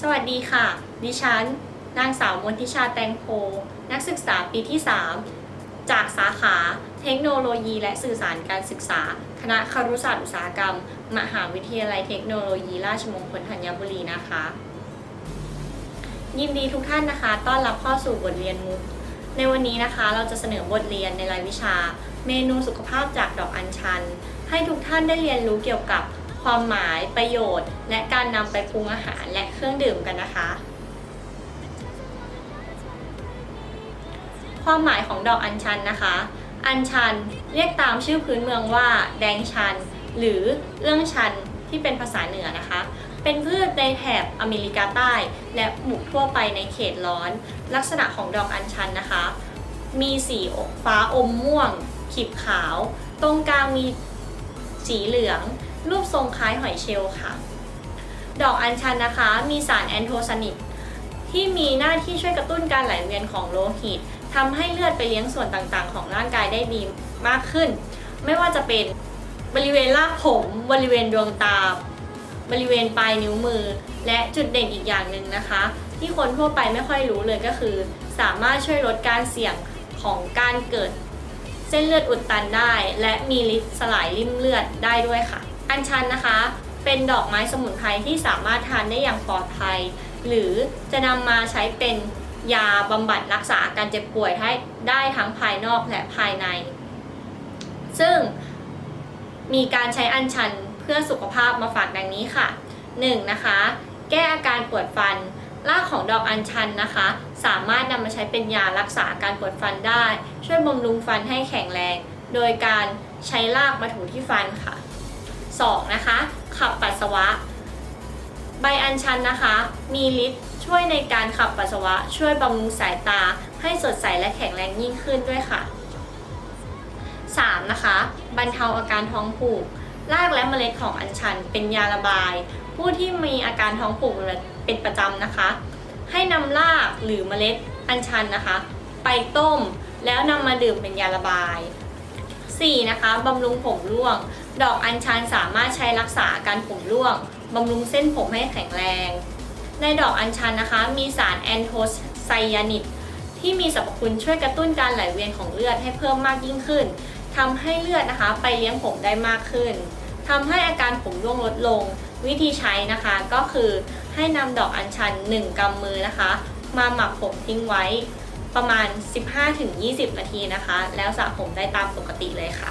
สวัสดีค่ะ ดิฉัน นางสาวมนทิชาแตงโพ นักศึกษาปีที่ 3 จากสาขาเทคโนโลยีและสื่อสารการศึกษา คณะครุศาสตร์อุตสาหกรรม มหาวิทยาลัยเทคโนโลยี ราชมงคลธัญบุรีนะคะ ยินดีทุกท่านนะคะ ต้อนรับเข้าสู่บทเรียนมุก ในวันนี้นะคะเราจะเสนอบทเรียนในรายวิชา เมนูสุขภาพจากดอกอัญชัน ให้ทุกท่านได้เรียนรู้เกี่ยวกับ ความหมายประโยชน์ และการนำไปปรุงอาหารและเครื่องดื่มกันนะคะ ความหมายของดอกอัญชันนะคะ อัญชันเรียกตามชื่อพื้นเมืองว่า แดงชัน หรือเอื้องชันที่เป็นภาษาเหนือนะคะ เป็นพืชในแถบอเมริกาใต้ และปลูกทั่วไปในเขตร้อน ลักษณะของดอกอัญชันนะคะ มีสีฟ้าอมม่วง ขีบขาว ตรงกลางมีสีเหลือง รูปทรงคล้ายหอยเชลล์ค่ะ ดอกอัญชันนะคะ มีสารแอนโทไซานินที่มีหน้าที่ช่วยกระตุ้นการไหลเวียนของโลหิตทำให้เลือดไปเลี้ยงส่วนต่างๆ ของร่างกายได้ดีมากขึ้น ไม่ว่าจะเป็นบริเวณรากผม บริเวณดวงตา บริเวณปลายนิ้วมือ และจุดเด่นอีกอย่างหนึ่งนะคะ ที่คนทั่วไปไม่ค่อยรู้เลยก็คือ สามารถช่วยลดการเสี่ยงของการเกิด เส้นเลือดอุดตันได้ และมีฤทธิ์สลายริ่มเลือดได้ด้วยค่ะ อัญชันนะคะ เป็นดอกไม้สมุนไพรที่สามารถทานได้อย่างปลอดภัย หรือจะนำมาใช้เป็นยาบำบัดรักษาอาการเจ็บป่วยให้ได้ทั้งภายนอกและภายใน ซึ่งมีการใช้อัญชันเพื่อสุขภาพมาฝากดังนี้ค่ะ 1. นะคะ แก้อาการปวดฟัน รากของดอกอัญชันนะคะ สามารถนำมาใช้เป็นยารักษาอาการปวดฟันได้ ช่วยบำรุงฟันให้แข็งแรง โดยการใช้รากมาถูที่ฟันค่ะ 2. นะคะ ขับปัสสาวะ ใบอัญชันนะคะ มีฤทธิ์ช่วยในการขับปัสสาวะ ช่วยบำรุงสายตา ให้สดใสและแข็งแรงยิ่งขึ้นด้วยค่ะ 3. นะคะ บรรเทาอาการท้องผูก รากและเมล็ดของอัญชันเป็นยาระบาย ผู้ที่มีอาการท้องผูกเป็นประจำนะคะ ให้นำรากหรือเมล็ดอัญชันนะคะ ไปต้มแล้วนำมาดื่มเป็นยาระบาย 4. นะคะบำรุงผมร่วง ดอกอัญชันสามารถใช้รักษาอาการผมร่วงบำรุงเส้นผมให้แข็งแรง ในดอกอัญชันนะคะ มีสารแอนโทไซยานิดที่มีสรรพคุณช่วยกระตุ้นการไหลเวียนของเลือดให้เพิ่มมากยิ่งขึ้นทำให้เลือดนะคะ ไปเลี้ยงผมได้มากขึ้นทำให้อาการผมร่วงลดลง วิธีใช้นะคะก็คือให้นำดอกอัญชัน 1กำมือนะคะ มาหมักผมทิ้งไว้ประมาณ 15-20 นาทีนะคะ แล้วสระผมได้ตามปกติเลยค่ะ